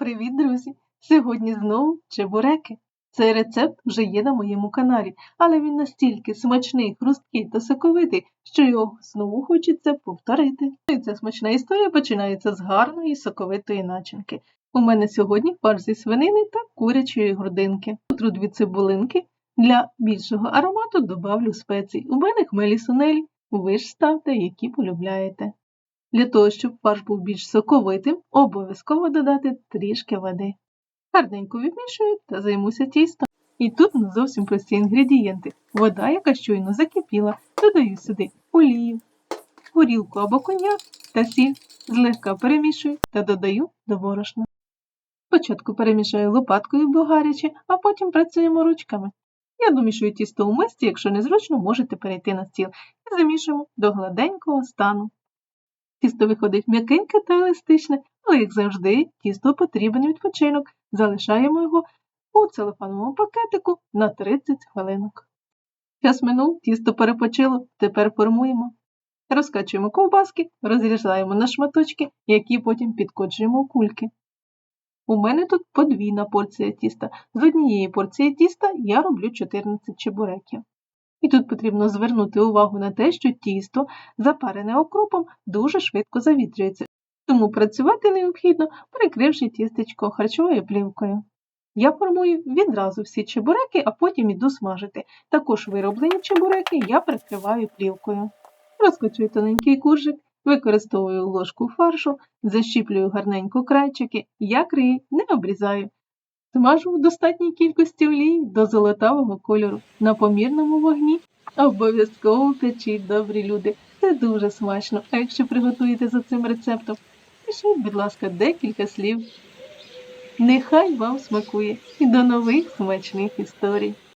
Привіт, друзі! Сьогодні знову чебуреки. Цей рецепт вже є на моєму каналі, але він настільки смачний, хрусткий та соковитий, що його знову хочеться повторити. І ця смачна історія починається з гарної соковитої начинки. У мене сьогодні фарш зі свинини та курячої грудинки. Утру дві цибулинки. Для більшого аромату добавлю спецій. У мене хмелі сунелі. Ви ж ставте, які полюбляєте. Для того, щоб фарш був більш соковитим, обов'язково додати трішки води. Гарненько відмішую та займуся тістом. І тут не зовсім прості інгредієнти. Вода, яка щойно закипіла, додаю сюди олію, горілку або коньяк та сіль, злегка перемішую та додаю до борошна. Спочатку перемішаю лопаткою, бо гаряче, а потім працюємо ручками. Я домішую тісто у мисці, якщо незручно, можете перейти на стіл і замішуємо до гладенького стану. Тісто виходить м'якеньке та еластичне, але, як завжди, тісто потрібен відпочинок. Залишаємо його у целофановому пакетику на 30 хвилинок. Час минув, тісто перепочило, тепер формуємо. Розкачуємо ковбаски, розрізаємо на шматочки, які потім підкочуємо в кульки. У мене тут подвійна порція тіста. З однієї порції тіста я роблю 14 чебуреків. І тут потрібно звернути увагу на те, що тісто, запарене окропом, дуже швидко завітрюється, тому працювати необхідно, прикривши тістечко харчовою плівкою. Я формую відразу всі чебуреки, а потім іду смажити. Також вироблені чебуреки я прикриваю плівкою. Розкочую тоненький куржик, використовую ложку фаршу, защіплюю гарненько крайчики, я крию, не обрізаю. Смажу в достатній кількості олії до золотавого кольору на помірному вогні. Обов'язково печіть, добрі люди. Це дуже смачно. А якщо приготуєте за цим рецептом, пишіть, будь ласка, декілька слів. Нехай вам смакує і до нових смачних історій!